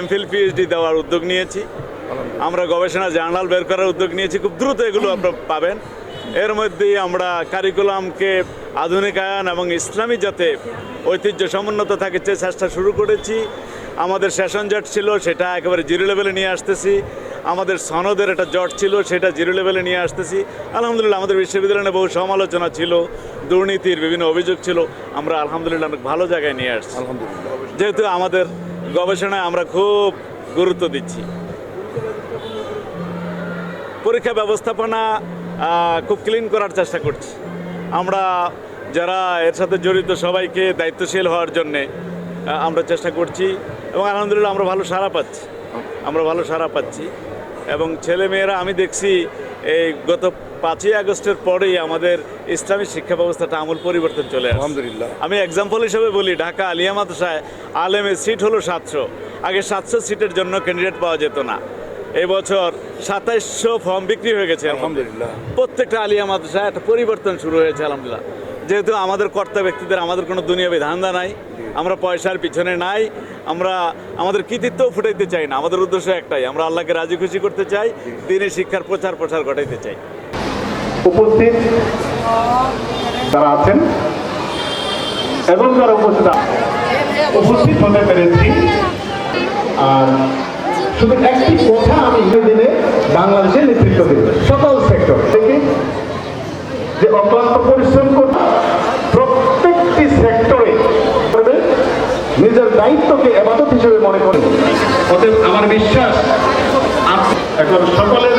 MPhil PhD দেওয়ার উদ্যোগ নিয়েছি। আমরা গবেষণা জার্নাল বের করার উদ্যোগ নিয়েছি। খুব দ্রুত এগুলো আপনারা পাবেন। এর মধ্যেই আমরা কারিকুলামকে আধুনিকায়ন এবং ইসলামী যাতে ঐতিহ্য সমুন্নত থাকে সে চেষ্টা শুরু করেছি, আমাদের সেশন জট ছিল, সেটা একেবারে জিরো লেভেলে নিয়ে আসতেছি। আমাদের সনদের একটা জট ছিল, সেটা জিরো লেভেলে নিয়ে আসতেছি। আলহামদুলিল্লাহ, আমাদের বিশ্ববিদ্যালয়ে বহু সমালোচনা ছিল। দুর্নীতির বিভিন্ন অভিযোগ ছিল আমরা আলহামদুলিল্লাহ অনেক ভালো জায়গায় নিয়ে আসছি। আলহামদুলিল্লাহ। যেহেতু আমাদের গবেষণায় আমরা খুব গুরুত্ব দিচ্ছি। পরীক্ষা ব্যবস্থাপনা খুব ক্লিন করার চেষ্টা করছি। আমরা যারা এর সাথে জড়িত সবাইকে দায়িত্বশীল হওয়ার জন্যে আমরা চেষ্টা করছি এবং আলহামদুলিল্লাহ আমরা ভালো সাড়া পাচ্ছি। আমরা ভালো সাড়া পাচ্ছি। এবং ছেলেমেয়েরা আমি দেখছি এই গত পাঁচই আগস্টের পরেই আমাদের ইসলামী শিক্ষা ব্যবস্থাটা আমূল পরিবর্তন চলে আলহামদুলিল্লাহ। আমি এক্সাম্পল হিসেবে বলি ঢাকা আলিয়া মাদ্রাসায় আলেমের সিট হলো সাতশো। আগে সাতশো সিটের জন্য ক্যান্ডিডেট পাওয়া যেত না। এই বছর সাতাইশশো ফর্ম বিক্রি হয়ে গেছে আলহামদুলিল্লাহ। প্রত্যেকটা আলিয়া মাদ্রাসায় একটা পরিবর্তন শুরু হয়েছে আলহামদুলিল্লাহ। যেহেতু আমাদের কর্তা ব্যক্তিদের আমাদের কোনো দুনিয়াবি ধান্দা নাই আমরা পয়সার পিছনে নাই আমরা আমাদের কৃতিত্ব ফুটাইতে চাই না। আমাদের উদ্দেশ্য একটাই আমরা আল্লাহকে রাজি খুশি করতে চাই দিনে শিক্ষার প্রচার প্রসার ঘটাইতে চাই। উপস্থিত যারা আছেন এবং যারা উপস্থিত উপস্থিত হতে পেরেছি। আর শুধু একটি কথা আমি দিনে বাংলাদেশের নেতৃত্ব দেব, সকল সেক্টর থেকে। যে অক্লান্ত পরিশ্রম করতে প্রত্যেকটি সেক্টরে নিজের দায়িত্বকে এবাদত হিসেবে মনে করেন অতএব আমার বিশ্বাস এখন সকলের